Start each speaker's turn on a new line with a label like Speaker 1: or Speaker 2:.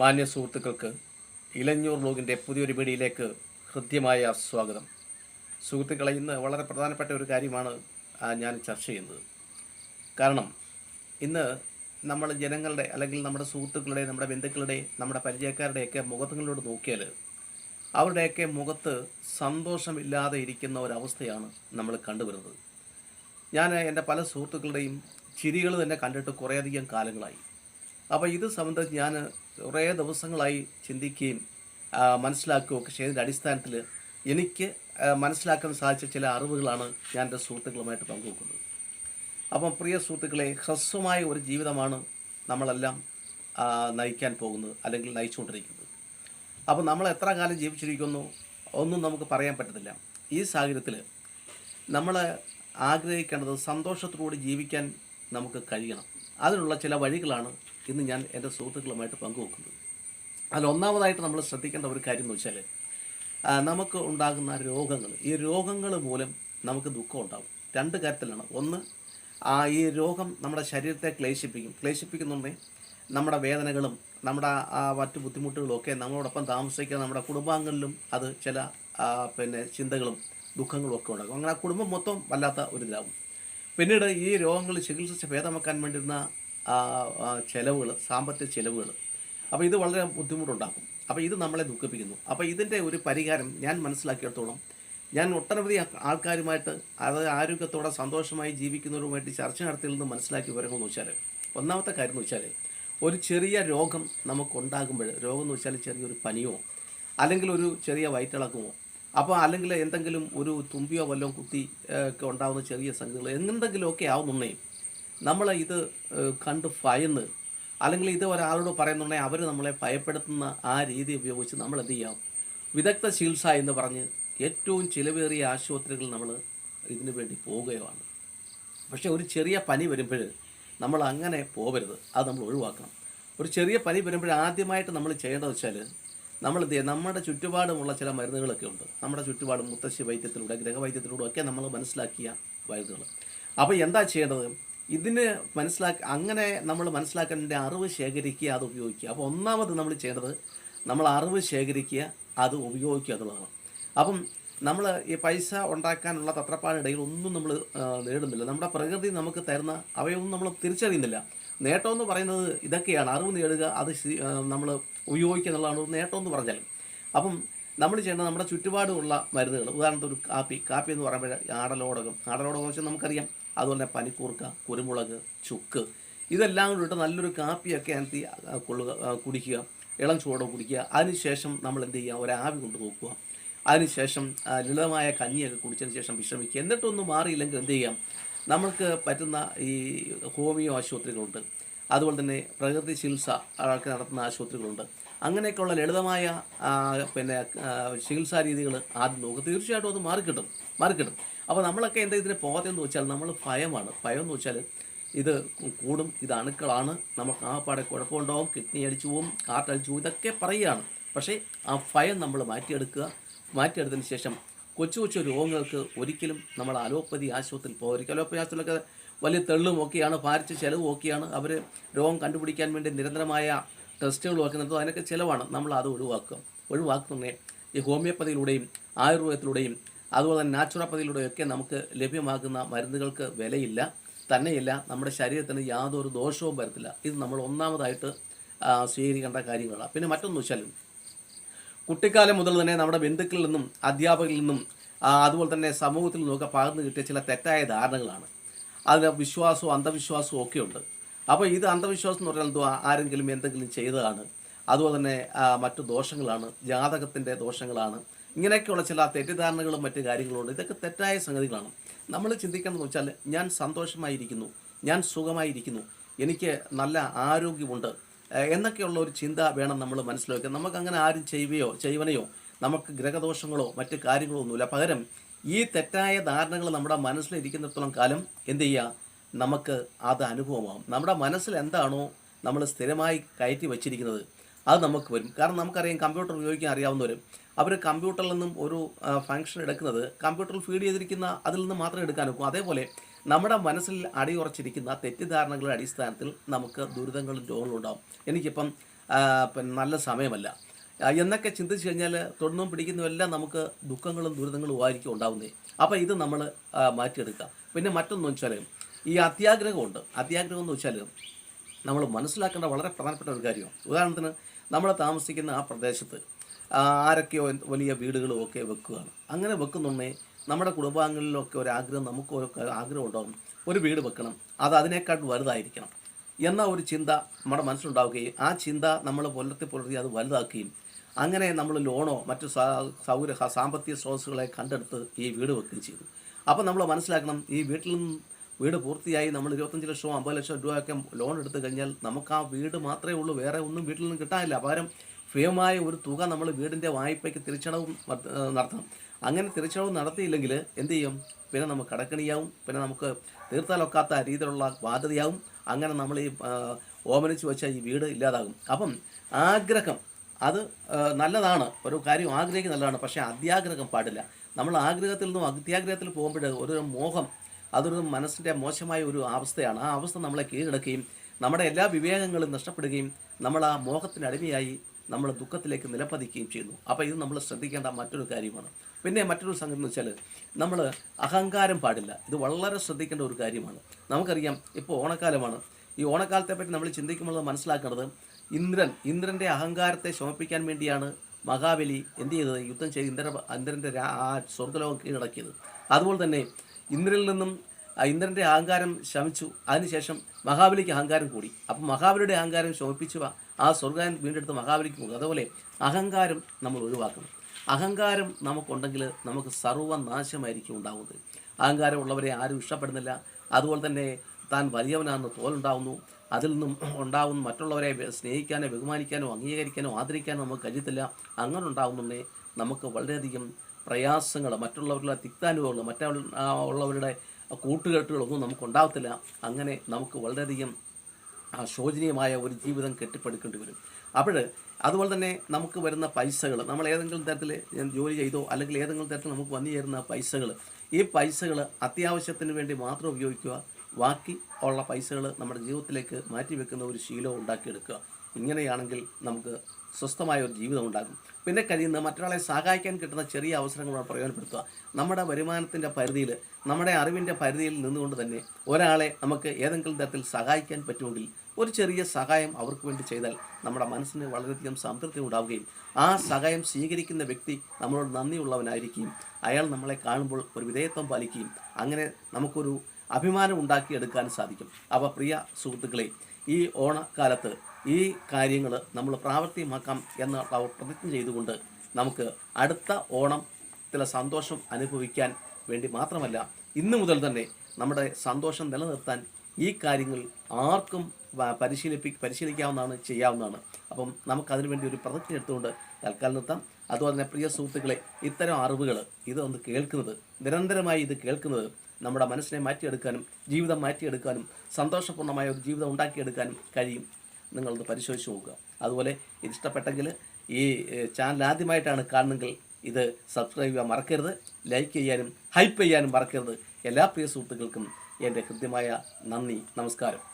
Speaker 1: മാന്യ സുഹൃത്തുക്കൾക്ക് ഇലഞ്ഞൂർ ബ്ലോഗിന്റെ പുതിയൊരു വീഡിയോയിലേക്ക് ഹൃദ്യമായ സ്വാഗതം. സുഹൃത്തുക്കളെ ഇന്ന് വളരെ പ്രധാനപ്പെട്ട ഒരു കാര്യമാണ് ഞാൻ ചർച്ച ചെയ്യുന്നത്. കാരണം ഇന്ന് നമ്മൾ ജനങ്ങളുടെ അല്ലെങ്കിൽ നമ്മുടെ സുഹൃത്തുക്കളുടെ നമ്മുടെ ബന്ധുക്കളുടെ നമ്മുടെ പരിചയക്കാരുടെയൊക്കെ മുഖത്തുകളിലോട്ട് നോക്കിയാൽ അവരുടെയൊക്കെ മുഖത്ത് സന്തോഷമില്ലാതെ ഇരിക്കുന്ന ഒരവസ്ഥയാണ് നമ്മൾ കണ്ടുവരുന്നത്. ഞാൻ എന്റെ പല സുഹൃത്തുക്കളുടെയും ചിരികൾ തന്നെ കണ്ടിട്ട് കുറേയധികം കാലങ്ങളായി. അപ്പോൾ ഇത് സംബന്ധിച്ച് ഞാൻ കുറേ ദിവസങ്ങളായി ചിന്തിക്കുകയും മനസ്സിലാക്കുകയൊക്കെ ചെയ്തതിന്റെ അടിസ്ഥാനത്തിൽ എനിക്ക് മനസ്സിലാക്കാൻ സാധിച്ച ചില അറിവുകളാണ് ഞാൻ എന്റെ സുഹൃത്തുക്കളുമായിട്ട് പങ്കുവെക്കുന്നത്. അപ്പം പ്രിയ സുഹൃത്തുക്കളെ ഹ്രസ്വമായ ഒരു ജീവിതമാണ് നമ്മളെല്ലാം നയിക്കാൻ പോകുന്നത് അല്ലെങ്കിൽ നയിച്ചുകൊണ്ടിരിക്കുന്നത്. അപ്പോൾ നമ്മൾ എത്ര കാലം ജീവിച്ചിരിക്കുന്നു ഒന്നും നമുക്ക് പറയാൻ പറ്റത്തില്ല. ഈ സാഹചര്യത്തിൽ നമ്മൾ ആഗ്രഹിക്കേണ്ടത് സന്തോഷത്തോടെ ജീവിക്കാൻ നമുക്ക് കഴിയണം. അതിനുള്ള ചില വഴികളാണ് ഇന്ന് ഞാൻ എന്റെ സുഹൃത്തുക്കളുമായിട്ട് പങ്കുവെക്കുന്നത് അതിൽ ഒന്നാമതായിട്ട് നമ്മൾ ശ്രദ്ധിക്കേണ്ട ഒരു കാര്യം എന്ന് വെച്ചാൽ നമുക്ക് ഉണ്ടാകുന്ന രോഗങ്ങൾ ഈ രോഗങ്ങൾ മൂലം നമുക്ക് ദുഃഖം ഉണ്ടാകും രണ്ട് കാര്യത്തിലാണ്. ഒന്ന് ഈ രോഗം നമ്മുടെ ശരീരത്തെ ക്ലേശിപ്പിക്കും. ക്ലേശിപ്പിക്കുന്നുണ്ടെങ്കിൽ നമ്മുടെ വേദനകളും നമ്മുടെ ആ മറ്റു ബുദ്ധിമുട്ടുകളും ഒക്കെ നമ്മളോടൊപ്പം താമസിക്കുന്ന നമ്മുടെ കുടുംബാംഗങ്ങളിലും അത് ചില പിന്നെ ചിന്തകളും ദുഃഖങ്ങളും ഒക്കെ ഉണ്ടാകും. അങ്ങനെ ആ കുടുംബം മൊത്തം വല്ലാത്ത ഒരു ഇതാവും പിന്നീട് ഈ രോഗങ്ങൾ ചികിത്സിച്ച് ഭേദമാക്കാൻ വേണ്ടുന്ന ചിലവുകൾ സാമ്പത്തിക ചിലവുകൾ. അപ്പോൾ ഇത് വളരെ ബുദ്ധിമുട്ടുണ്ടാക്കും. അപ്പോൾ ഇത് നമ്മളെ ദുഃഖിപ്പിക്കുന്നു. അപ്പോൾ ഇതിന്റെ ഒരു പരിഹാരം ഞാൻ മനസ്സിലാക്കിയിടത്തോളം ഞാൻ ഒട്ടനവധി ആൾക്കാരുമായിട്ട് അതായത് ആരോഗ്യത്തോടെ സന്തോഷമായി ജീവിക്കുന്നവരുമായിട്ട് ചർച്ച നടത്തിയിൽ മനസ്സിലാക്കിയ വിവരങ്ങൾ എന്ന് വെച്ചാൽ ഒന്നാമത്തെ കാര്യം എന്ന് വെച്ചാൽ ഒരു ചെറിയ രോഗം നമുക്കുണ്ടാകുമ്പോൾ രോഗം എന്ന് വെച്ചാൽ ചെറിയൊരു പനിയോ അല്ലെങ്കിൽ ഒരു ചെറിയ വയറ്റിളക്കമോ അപ്പോൾ അല്ലെങ്കിൽ എന്തെങ്കിലും ഒരു തുമ്പിയോ വല്ലതും കുത്തി ഒക്കെ ഉണ്ടാകുന്ന ചെറിയ സംഗതികൾ എന്തെങ്കിലുമൊക്കെ ആവുന്നുണ്ടെങ്കിൽ നമ്മൾ ഇത് കണ്ട് ഭയന്ന് അല്ലെങ്കിൽ ഇത് ഒരാളോട് പറയുന്നുണ്ടെങ്കിൽ അവർ നമ്മളെ ഭയപ്പെടുത്തുന്ന ആ രീതി ഉപയോഗിച്ച് നമ്മൾ എന്ത് ചെയ്യാം? വിദഗ്ധ ചികിത്സ എന്ന് പറഞ്ഞ് ഏറ്റവും ചിലവേറിയ ആശുപത്രികളിൽ നമ്മൾ ഇതിനു വേണ്ടി പോവുകയാണ്. പക്ഷേ ഒരു ചെറിയ പനി വരുമ്പോൾ നമ്മൾ അങ്ങനെ പോകരുത് അത് നമ്മൾ ഒഴിവാക്കണം. ഒരു ചെറിയ പനി വരുമ്പോൾ ആദ്യമായിട്ട് നമ്മൾ ചെയ്യേണ്ടത് വെച്ചാൽ നമ്മൾ എന്ത് ചെയ്യുക നമ്മുടെ ചുറ്റുപാടുമുള്ള ചില മരുന്നുകളൊക്കെ ഉണ്ട്. നമ്മുടെ ചുറ്റുപാടും മുത്തശ്ശി വൈദ്യത്തിലൂടെ ഗ്രഹവൈദ്യത്തിലൂടെ ഒക്കെ നമ്മൾ മനസ്സിലാക്കിയ മരുന്നുകൾ അപ്പോൾ എന്താ ചെയ്യേണ്ടത്? ഇതിന് മനസ്സിലാക്കി അങ്ങനെ നമ്മൾ മനസ്സിലാക്കേണ്ട അറിവ് ശേഖരിക്കുക അത് ഉപയോഗിക്കുക. അപ്പോൾ ഒന്നാമത് നമ്മൾ ചെയ്യേണ്ടത് നമ്മൾ അറിവ് ശേഖരിക്കുക അത് ഉപയോഗിക്കുക എന്നുള്ളതാണ്. അപ്പം നമ്മൾ ഈ പൈസ ഉണ്ടാക്കാനുള്ള തത്രപ്പാടിടയിൽ ഒന്നും നമ്മൾ നേടുന്നില്ല. നമ്മുടെ പ്രകൃതി നമുക്ക് തരുന്ന അവയൊന്നും നമ്മൾ തിരിച്ചറിയുന്നില്ല. നേട്ടം എന്ന് പറയുന്നത് ഇതൊക്കെയാണ്. അറിവ് നേടുക അത് നമ്മൾ ഉപയോഗിക്കുക എന്നുള്ളതാണ് ഒരു നേട്ടം എന്ന് പറഞ്ഞാൽ. അപ്പം നമ്മൾ ചെയ്യേണ്ടത് നമ്മുടെ ചുറ്റുപാടുമുള്ള മരുന്നുകൾ ഉദാഹരണത്തിന് ഒരു കാപ്പി കാപ്പി എന്ന് പറയുമ്പോൾ ആടലോടകം. ആടലോടകം വെച്ചാൽ നമുക്കറിയാം. അതുപോലെ തന്നെ പനിക്കൂർക്ക കുരുമുളക് ചുക്ക് ഇതെല്ലാം കൂടി ഇട്ട് നല്ലൊരു കാപ്പിയൊക്കെ അനത്തി കൊള്ളുക കുടിക്കുക ഇളം ചൂടോ കുടിക്കുക. അതിനുശേഷം നമ്മൾ എന്ത് ചെയ്യുക? ഒരാവി കൊണ്ട് നോക്കുക. അതിനുശേഷം ലളിതമായ കഞ്ഞിയൊക്കെ കുടിച്ചതിന് ശേഷം വിശ്രമിക്കുക. എന്നിട്ടൊന്നും മാറിയില്ലെങ്കിൽ എന്ത് ചെയ്യാം? നമുക്ക് പറ്റുന്ന ഈ ഹോമിയോ ആശുപത്രികളുണ്ട്. അതുപോലെ തന്നെ പ്രകൃതി ചികിത്സ ആൾക്ക് നടത്തുന്ന ആശുപത്രികളുണ്ട്. അങ്ങനെയൊക്കെയുള്ള ലളിതമായ പിന്നെ ചികിത്സാ രീതികൾ ആദ്യം നോക്കുക തീർച്ചയായിട്ടും അത് മാറിക്കിട്ടും മാറിക്കിട്ടും. അപ്പോൾ നമ്മളൊക്കെ എന്താ ഇതിന് പോകാത്തതെന്ന് വെച്ചാൽ നമ്മൾ ഭയമാണ്. ഭയം എന്ന് വെച്ചാൽ ഇത് കൂടും ഇത് അണുക്കളാണ്. നമുക്ക് ആ പാടെ കുഴപ്പമുണ്ടാവും കിഡ്നി അടിച്ചു പോവും കാർട്ട് അടിച്ചു പോവും ഇതൊക്കെ പറയുകയാണ്. പക്ഷേ ആ ഭയം നമ്മൾ മാറ്റിയെടുക്കുക മാറ്റിയെടുത്തതിന് ശേഷം കൊച്ചു കൊച്ചു രോഗങ്ങൾക്ക് ഒരിക്കലും നമ്മൾ അലോപ്പതി ആശുപത്രിയിൽ പോകരുത് അലോപ്പതി ആശുപത്രിയിലൊക്കെ വലിയ തെള്ളും ഒക്കെയാണ് ഭാരിച്ച ചിലവും ഒക്കെയാണ് അവർ രോഗം കണ്ടുപിടിക്കാൻ വേണ്ടി നിരന്തരമായ ടെസ്റ്റുകളും ഒക്കെ നടത്തും അതിനൊക്കെ ചിലവാണ് നമ്മൾ അത് ഒഴിവാക്കുക. ഒഴിവാക്കുന്നതിനെ ഈ ഹോമിയോപ്പതിയിലൂടെയും ആയുർവേദത്തിലൂടെയും അതുപോലെ തന്നെ നാച്ചുറോപ്പതിയിലൂടെയും ഒക്കെ നമുക്ക് ലഭ്യമാകുന്ന മരുന്നുകൾക്ക് വിലയില്ല തന്നെയില്ല. നമ്മുടെ ശരീരത്തിന് യാതൊരു ദോഷവും വരത്തില്ല. ഇത് നമ്മൾ ഒന്നാമതായിട്ട് സ്വീകരിക്കേണ്ട കാര്യങ്ങളാണ്. പിന്നെ മറ്റൊന്ന് വെച്ചാൽ കുട്ടിക്കാലം മുതൽ തന്നെ നമ്മുടെ ബന്ധുക്കളിൽ നിന്നും അധ്യാപകരിൽ നിന്നും അതുപോലെ തന്നെ സമൂഹത്തിൽ നിന്നൊക്കെ പകർന്നു കിട്ടിയ ചില തെറ്റായ ധാരണകളാണ്. അതിന് വിശ്വാസവും അന്ധവിശ്വാസവും ഒക്കെ ഉണ്ട്. അപ്പോൾ ഇത് അന്ധവിശ്വാസം എന്ന് പറഞ്ഞാൽ എന്തോ ആരെങ്കിലും എന്തെങ്കിലും ചെയ്തതാണ്. അതുപോലെ തന്നെ മറ്റു ദോഷങ്ങളാണ് ജാതകത്തിന്റെ ദോഷങ്ങളാണ്. ഇങ്ങനെയൊക്കെയുള്ള ചില തെറ്റിദ്ധാരണകളും മറ്റു കാര്യങ്ങളുണ്ട് ഇതൊക്കെ തെറ്റായ സംഗതികളാണ്. നമ്മൾ ചിന്തിക്കേണ്ടതെന്ന് വെച്ചാൽ ഞാൻ സന്തോഷമായിരിക്കുന്നു ഞാൻ സുഖമായിരിക്കുന്നു എനിക്ക് നല്ല ആരോഗ്യമുണ്ട് എന്നൊക്കെയുള്ള ഒരു ചിന്ത വേണം നമ്മൾ മനസ്സിലാക്കുക നമുക്ക് അങ്ങനെ ആരും ചെയ്യുകയോ ചെയ്യുവനെയോ നമുക്ക് ഗ്രഹദോഷങ്ങളോ മറ്റു കാര്യങ്ങളോ ഒന്നുമില്ല. പകരം ഈ തെറ്റായ ധാരണകൾ നമ്മുടെ മനസ്സിലിരിക്കുന്നിടത്തോളം കാലം എന്ത് ചെയ്യുക നമുക്ക് അത് അനുഭവമാകും നമ്മുടെ മനസ്സിൽ എന്താണോ നമ്മൾ സ്ഥിരമായി കയറ്റി വച്ചിരിക്കുന്നത് അത് നമുക്ക് വരും. കാരണം നമുക്കറിയാം കമ്പ്യൂട്ടർ ഉപയോഗിക്കാൻ അറിയാവുന്നവർ അവർ കമ്പ്യൂട്ടറിൽ നിന്നും ഒരു ഫംഗ്ഷൻ എടുക്കുന്നത് കമ്പ്യൂട്ടറിൽ ഫീഡ് ചെയ്തിരിക്കുന്ന അതിൽ നിന്ന് മാത്രം എടുക്കാൻ ഒക്കൂ. അതേപോലെ നമ്മുടെ മനസ്സിൽ അടിയുറച്ചിരിക്കുന്ന തെറ്റിദ്ധാരണകളുടെ അടിസ്ഥാനത്തിൽ നമുക്ക് ദുരിതങ്ങളും രോഗങ്ങളും ഉണ്ടാകും എനിക്കിപ്പം നല്ല സമയമല്ല. എന്നൊക്കെ ചിന്തിച്ചു കഴിഞ്ഞാൽ തൊണ്ണും പിടിക്കുന്നതെല്ലാം നമുക്ക് ദുഃഖങ്ങളും ദുരിതങ്ങളും ആയിരിക്കും ഉണ്ടാവുന്നത് അപ്പോൾ ഇത് നമ്മൾ മാറ്റിയെടുക്കുക. പിന്നെ മറ്റൊന്ന് വെച്ചാൽ ഈ അത്യാഗ്രഹമുണ്ട് അത്യാഗ്രഹം എന്ന് വെച്ചാൽ നമ്മൾ മനസ്സിലാക്കേണ്ട വളരെ പ്രധാനപ്പെട്ട ഒരു കാര്യമാണ്. ഉദാഹരണത്തിന് നമ്മൾ താമസിക്കുന്ന ആ പ്രദേശത്ത് ആരൊക്കെയോ വലിയ വീടുകളും ഒക്കെ വെക്കുകയാണ്. അങ്ങനെ വെക്കുന്നുണ്ടെങ്കിൽ നമ്മുടെ കുടുംബാംഗങ്ങളിലൊക്കെ ഒരു ആഗ്രഹം നമുക്ക് ആഗ്രഹം ഉണ്ടാകും ഒരു വീട് വെക്കണം. അത് അതിനേക്കാട്ട് വലുതായിരിക്കണം. എന്ന ഒരു ചിന്ത നമ്മുടെ മനസ്സിലുണ്ടാവുകയും ആ ചിന്ത നമ്മൾ പുലർത്തി പുലർത്തി അത് വലുതാക്കുകയും അങ്ങനെ നമ്മൾ ലോണോ മറ്റു സൗര സാമ്പത്തിക സ്രോതസ്സുകളെ കണ്ടെടുത്ത് ഈ വീട് വെക്കുകയും ചെയ്തു. അപ്പോൾ നമ്മൾ മനസ്സിലാക്കണം ഈ വീട്ടിൽ നിന്ന് വീട് പൂർത്തിയായി നമ്മൾ ഇരുപത്തഞ്ച് ലക്ഷമോ അമ്പത് ലക്ഷം രൂപയൊക്കെ ലോൺ എടുത്തു കഴിഞ്ഞാൽ നമുക്ക് ആ വീട് മാത്രമേ ഉള്ളൂ വേറെ ഒന്നും വീട്ടിൽ നിന്ന് കിട്ടാനില്ല. പകരം ഭയമായ ഒരു തുക നമ്മൾ വീടിന്റെ വായ്പയ്ക്ക് തിരിച്ചടവും നടത്തണം. അങ്ങനെ തിരിച്ചടവ് നടത്തിയില്ലെങ്കിൽ എന്ത് ചെയ്യും? പിന്നെ നമുക്ക് കടക്കണിയാവും പിന്നെ നമുക്ക് തീർത്താലൊക്കാത്ത രീതിയിലുള്ള ബാധ്യതയാവും. അങ്ങനെ നമ്മൾ ഈ ഓമനിച്ച് വെച്ച ഈ വീട് ഇല്ലാതാകും. അപ്പം ആഗ്രഹം അത് നല്ലതാണ്. ഒരു കാര്യം ആഗ്രഹിക്കുന്ന നല്ലതാണ്. പക്ഷേ അത്യാഗ്രഹം പാടില്ല. നമ്മൾ ആഗ്രഹത്തിൽ നിന്നും അത്യാഗ്രഹത്തിൽ പോകുമ്പോൾ ഒരു മോഹം അതൊരു മനസ്സിന്റെ മോശമായ ഒരു അവസ്ഥയാണ്. ആ അവസ്ഥ നമ്മളെ കീഴടക്കുകയും നമ്മുടെ എല്ലാ വിവേകങ്ങളും നഷ്ടപ്പെടുകയും നമ്മൾ ആ മോഹത്തിന് അടിമയായി നമ്മൾ ദുഃഖത്തിലേക്ക് നിലപ്പതിക്കുകയും ചെയ്യുന്നു. അപ്പോൾ ഇത് നമ്മൾ ശ്രദ്ധിക്കേണ്ട മറ്റൊരു കാര്യമാണ്. പിന്നെ മറ്റൊരു സംഗതി എന്ന് വെച്ചാൽ നമ്മൾ അഹങ്കാരം പാടില്ല. ഇത് വളരെ ശ്രദ്ധിക്കേണ്ട ഒരു കാര്യമാണ്. നമുക്കറിയാം ഇപ്പോൾ ഓണക്കാലമാണ്. ഈ ഓണക്കാലത്തെ പറ്റി നമ്മൾ ചിന്തിക്കുമ്പോൾ മനസ്സിലാക്കേണ്ടത് ഇന്ദ്രൻ ഇന്ദ്രന്റെ അഹങ്കാരത്തെ ശമിപ്പിക്കാൻ വേണ്ടിയാണ് മഹാബലി എന്ത് ചെയ്തത്? യുദ്ധം ചെയ്ത് ഇന്ദ്ര ഇന്ദ്രന്റെ ആ സ്വർഗലോകം കീഴടക്കിയത്. അതുപോലെ തന്നെ ഇന്ദ്രനിൽ നിന്നും ഇന്ദ്രന്റെ അഹങ്കാരം ശമിച്ചു. അതിനുശേഷം മഹാബലിക്ക് അഹങ്കാരം കൂടി. അപ്പം മഹാബലിയുടെ അഹങ്കാരം ശമിപ്പിച്ചു. ആ- ആ സ്വർഗം വീണ്ടെടുത്ത് മഹാബലിക്ക് പോകും അതുപോലെ അഹങ്കാരം നമ്മൾ ഒഴിവാക്കണം. അഹങ്കാരം നമുക്കുണ്ടെങ്കിൽ നമുക്ക് സർവനാശമായിരിക്കും ഉണ്ടാകുന്നത് അഹങ്കാരമുള്ളവരെ ആരും ഇഷ്ടപ്പെടുന്നില്ല. അതുപോലെ തന്നെ താൻ വലിയവനാണെന്ന് തോലുണ്ടാവുന്നു. അതിൽ നിന്നും ഉണ്ടാവും മറ്റുള്ളവരെ സ്നേഹിക്കാനോ ബഹുമാനിക്കാനോ അംഗീകരിക്കാനോ ആദരിക്കാനോ നമുക്ക് കഴിയത്തില്ല. അങ്ങനെ ഉണ്ടാവുന്നുണ്ടെങ്കിൽ നമുക്ക് വളരെയധികം പ്രയാസങ്ങൾ മറ്റുള്ളവരുടെ തിക്താനുഭവങ്ങൾ മറ്റുള്ളവരുടെ കൂട്ടുകെട്ടുകളൊന്നും നമുക്ക് ഉണ്ടാകത്തില്ല അങ്ങനെ നമുക്ക് വളരെയധികം ശോചനീയമായ ഒരു ജീവിതം കെട്ടിപ്പടുക്കേണ്ടി വരും. അപ്പോൾ അതുപോലെ തന്നെ നമുക്ക് വരുന്ന പൈസകൾ നമ്മൾ ഏതെങ്കിലും തരത്തിൽ ജോലി ചെയ്തോ അല്ലെങ്കിൽ ഏതെങ്കിലും തരത്തിൽ നമുക്ക് വന്നു ചേരുന്ന പൈസകൾ ഈ പൈസകൾ അത്യാവശ്യത്തിന് വേണ്ടി മാത്രം ഉപയോഗിക്കുക. ബാക്കി ഉള്ള പൈസകൾ നമ്മുടെ ജീവിതത്തിലേക്ക് മാറ്റി വെക്കുന്ന ഒരു ശീലം ഉണ്ടാക്കിയെടുക്കുക. ഇങ്ങനെയാണെങ്കിൽ നമുക്ക് സ്വസ്ഥമായ ഒരു ജീവിതം ഉണ്ടാകും. പിന്നെ കഴിയുന്ന മറ്റൊരാളെ സഹായിക്കാൻ കിട്ടുന്ന ചെറിയ അവസരങ്ങൾ പ്രയോജനപ്പെടുത്തുക. നമ്മുടെ വരുമാനത്തിന്റെ പരിധിയിൽ നമ്മുടെ അറിവിന്റെ പരിധിയിൽ നിന്നുകൊണ്ട് തന്നെ ഒരാളെ നമുക്ക് ഏതെങ്കിലും തരത്തിൽ സഹായിക്കാൻ പറ്റുമെങ്കിൽ ഒരു ചെറിയ സഹായം അവർക്ക് വേണ്ടി ചെയ്താൽ നമ്മുടെ മനസ്സിന് വളരെയധികം സംതൃപ്തി ഉണ്ടാവുകയും ആ സഹായം സ്വീകരിക്കുന്ന വ്യക്തി നമ്മളോട് നന്ദിയുള്ളവനായിരിക്കുകയും അയാൾ നമ്മളെ കാണുമ്പോൾ ഒരു വിധേയത്വം പാലിക്കുകയും അങ്ങനെ നമുക്കൊരു അഭിമാനം ഉണ്ടാക്കിയെടുക്കാൻ സാധിക്കും. അപ്പോൾ പ്രിയ സുഹൃത്തുക്കളെ ഈ ഓണക്കാലത്ത് ഈ കാര്യങ്ങൾ നമ്മൾ പ്രാവർത്തികമാക്കാം എന്ന പ്രതിജ്ഞ ചെയ്തുകൊണ്ട് നമുക്ക് അടുത്ത ഓണത്തിലെ സന്തോഷം അനുഭവിക്കാൻ വേണ്ടി മാത്രമല്ല ഇന്നു മുതൽ തന്നെ നമ്മുടെ സന്തോഷം നിലനിർത്താൻ ഈ കാര്യങ്ങൾ ആർക്കും പരിശീലിപ്പി പരിശീലിക്കാവുന്നതാണ് ചെയ്യാവുന്നതാണ്. അപ്പം നമുക്കതിനു വേണ്ടി ഒരു പ്രതിജ്ഞ എടുത്തുകൊണ്ട് തൽക്കാലം നിർത്താം. അതുപോലെ തന്നെ പ്രിയ സുഹൃത്തുക്കളെ ഇത്തരം അറിവുകൾ ഇതൊന്ന് കേൾക്കുന്നത് നിരന്തരമായി ഇത് കേൾക്കുന്നത് നമ്മുടെ മനസ്സിനെ മാറ്റിയെടുക്കാനും ജീവിതം മാറ്റിയെടുക്കാനും സന്തോഷപൂർണമായ ഒരു ജീവിതം ഉണ്ടാക്കിയെടുക്കാനും കഴിയും. നിങ്ങളത് പരിശോധിച്ച് നോക്കുക. അതുപോലെ ഇത് ഇഷ്ടപ്പെട്ടെങ്കിൽ ഈ ചാനൽ ആദ്യമായിട്ടാണ് കാണുന്നെങ്കിൽ ഇത് സബ്സ്ക്രൈബ് ചെയ്യാൻ മറക്കരുത് ലൈക്ക് ചെയ്യാനും ഹൈപ്പ് ചെയ്യാനും മറക്കരുത്. എല്ലാ പ്രിയ സുഹൃത്തുക്കൾക്കും എന്റെ ഹൃദ്യമായ നന്ദി നമസ്കാരം.